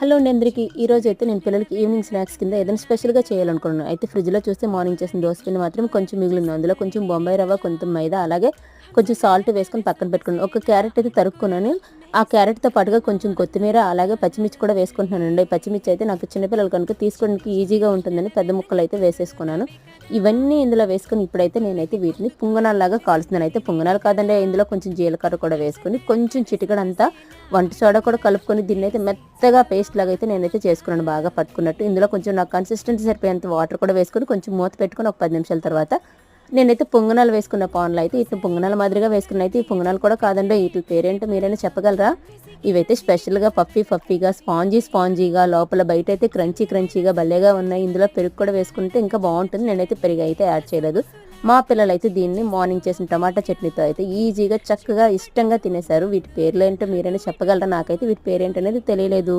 Hello అండి అందరికీ. ఈ రోజు అయితే నేను పిల్లలకి ఈవినింగ్ స్నాక్స్ కింద ఏదైనా స్పెషల్గా చేయాలనుకున్నాను. అయితే ఫ్రిడ్జ్లో చూస్తే మార్నింగ్ చేసిన దోశ పిండి మాత్రం కొంచెం మిగిలింది. అందులో కొంచెం బొంబాయి రవ్వ కొంచెం మైదా అలాగే కొంచెం సాల్ట్ వేసుకొని పక్కన పెట్టుకున్నాను ఒక క్యారెట్ అయితే తరుక్కున్నాను. ఆ క్యారెట్తో పాటుగా కొంచెం కొత్తిమీర అలాగే పచ్చిమిర్చి కూడా వేసుకుంటున్నానండి. పచ్చిమిర్చి అయితే నాకు చిన్నపిల్లలు కనుక తీసుకోవడానికి ఈజీగా ఉంటుందని పెద్ద ముక్కలు అయితే వేసేసుకున్నాను. ఇవన్నీ ఇందులో వేసుకొని ఇప్పుడైతే నేనైతే వీటిని పుంగనాలలాగా కాల్స్తున్నాను. అయితే పుంగనాలు కాదండి ఇందులో కొంచెం జీలకర్ర కూడా వేసుకొని కొంచెం చిటికడంతా వంట సోడా కూడా కలుపుకొని దీన్ని అయితే మెత్తగా పేస్ట్ లాగా అయితే నేనైతే చేసుకున్నాను. బాగా పట్టుకున్నట్టు ఇందులో కొంచెం నాకు కన్సిస్టెన్సీ సరిపోయేంత వాటర్ కూడా వేసుకొని కొంచెం మూత పెట్టుకొని ఒక పది నిమిషాల తర్వాత నేనైతే పొంగనాలు వేసుకున్న పాన్లో అయితే ఇటు పొంగనాల మాదిరిగా వేసుకున్న అయితే ఈ పొంగనాలు కూడా కాదండి. వీటి పేరేంటో మీరైనా చెప్పగలరా? ఇవైతే స్పెషల్గా పఫీ పఫీగా స్పాంజీ స్పాంజీగా లోపల బయట అయితే క్రంచీ క్రంచీగా భలేగా ఉన్నాయి. ఇందులో పెరుగు కూడా వేసుకుంటే ఇంకా బాగుంటుంది. నేనైతే పెరుగు అయితే యాడ్ చేయలేదు. మా పిల్లలు అయితే దీన్ని మార్నింగ్ చేసిన టమాటా చట్నీతో అయితే ఈజీగా చక్కగా ఇష్టంగా తినేశారు. వీటి పేర్లు ఏంటో మీరైనా చెప్పగలరా? నాకైతే వీటి పేరేంటనేది తెలియలేదు.